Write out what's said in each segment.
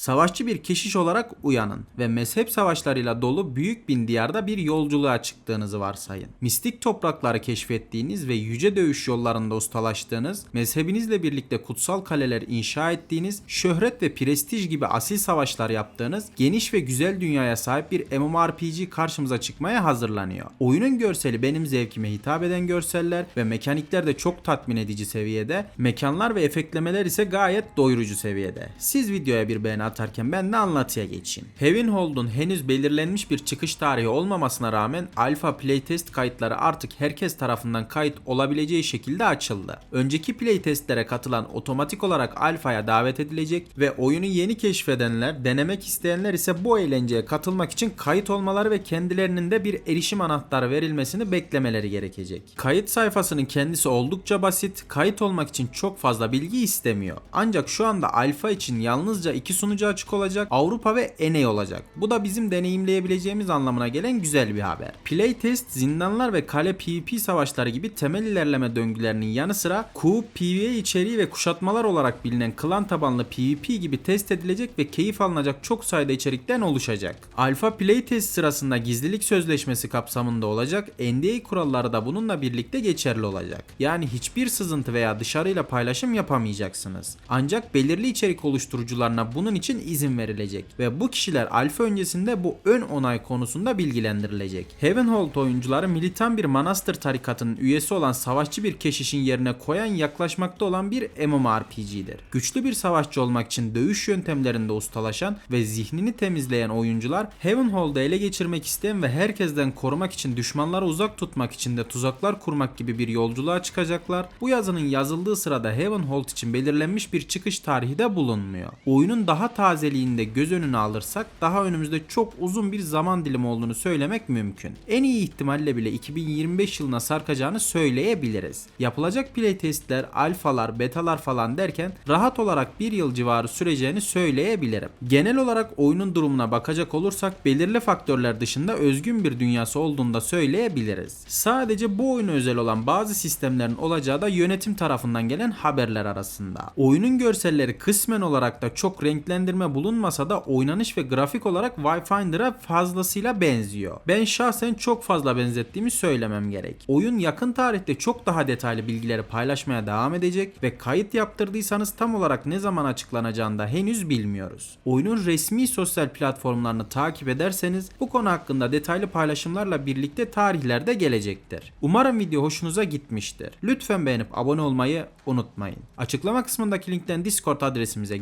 Savaşçı bir keşiş olarak uyanın ve mezhep savaşlarıyla dolu büyük bin diyarda bir yolculuğa çıktığınızı varsayın. Mistik toprakları keşfettiğiniz ve yüce dövüş yollarında ustalaştığınız, mezhebinizle birlikte kutsal kaleler inşa ettiğiniz, şöhret ve prestij gibi asil savaşlar yaptığınız, geniş ve güzel dünyaya sahip bir MMORPG karşımıza çıkmaya hazırlanıyor. Oyunun görseli benim zevkime hitap eden görseller ve mekanikler de çok tatmin edici seviyede, mekanlar ve efektlemeler ise gayet doyurucu seviyede. Siz videoya bir beğeni atarken ben de anlatıya geçeyim. Heavenhold'un henüz belirlenmiş bir çıkış tarihi olmamasına rağmen alfa playtest kayıtları artık herkes tarafından kayıt olabileceği şekilde açıldı. Önceki playtestlere katılan otomatik olarak alfaya davet edilecek ve oyunu yeni keşfedenler, denemek isteyenler ise bu eğlenceye katılmak için kayıt olmaları ve kendilerinin de bir erişim anahtarı verilmesini beklemeleri gerekecek. Kayıt sayfasının kendisi oldukça basit, kayıt olmak için çok fazla bilgi istemiyor. Ancak şu anda alfa için yalnızca iki sunucu açık olacak, Avrupa ve NA olacak. Bu da bizim deneyimleyebileceğimiz anlamına gelen güzel bir haber. Playtest, zindanlar ve kale PvP savaşları gibi temel ilerleme döngülerinin yanı sıra Coup, PvE içeriği ve kuşatmalar olarak bilinen klan tabanlı PvP gibi test edilecek ve keyif alınacak çok sayıda içerikten oluşacak. Alfa playtest sırasında gizlilik sözleşmesi kapsamında olacak, NDA kuralları da bununla birlikte geçerli olacak. Yani hiçbir sızıntı veya dışarıyla paylaşım yapamayacaksınız. Ancak belirli içerik oluşturucularına bunun için izin verilecek ve bu kişiler alfa öncesinde bu ön onay konusunda bilgilendirilecek. Heavenhold oyuncuları militan bir manastır tarikatının üyesi olan savaşçı bir keşişin yerine koyan yaklaşmakta olan bir MMORPG'dir. Güçlü bir savaşçı olmak için dövüş yöntemlerinde ustalaşan ve zihnini temizleyen oyuncular Heavenhold'u ele geçirmek isteyen ve herkesten korumak için düşmanları uzak tutmak için de tuzaklar kurmak gibi bir yolculuğa çıkacaklar. Bu yazının yazıldığı sırada Heavenhold için belirlenmiş bir çıkış tarihi de bulunmuyor. Oyunun daha tazeliğinde göz önüne alırsak daha önümüzde çok uzun bir zaman dilimi olduğunu söylemek mümkün. En iyi ihtimalle bile 2025 yılına sarkacağını söyleyebiliriz. Yapılacak playtestler, alfalar, betalar falan derken rahat olarak bir yıl civarı süreceğini söyleyebilirim. Genel olarak oyunun durumuna bakacak olursak belirli faktörler dışında özgün bir dünyası olduğunu da söyleyebiliriz. Sadece bu oyuna özel olan bazı sistemlerin olacağı da yönetim tarafından gelen haberler arasında. Oyunun görselleri kısmen olarak da çok renklendirme bulunmasa da oynanış ve grafik olarak Wayfinder'a fazlasıyla benziyor. Ben şahsen çok fazla benzettiğimi söylemem gerek. Oyun yakın tarihte çok daha detaylı bilgileri paylaşmaya devam edecek ve kayıt yaptırdıysanız tam olarak ne zaman açıklanacağını da henüz bilmiyoruz. Oyunun resmi sosyal platformlarını takip ederseniz bu konu hakkında detaylı paylaşımlarla birlikte tarihlerde gelecektir. Umarım video hoşunuza gitmiştir. Lütfen beğenip abone olmayı unutmayın. Açıklama kısmındaki linkten Discord adresimize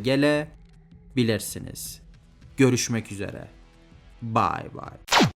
gelebilirsiniz. Görüşmek üzere. Bye bye.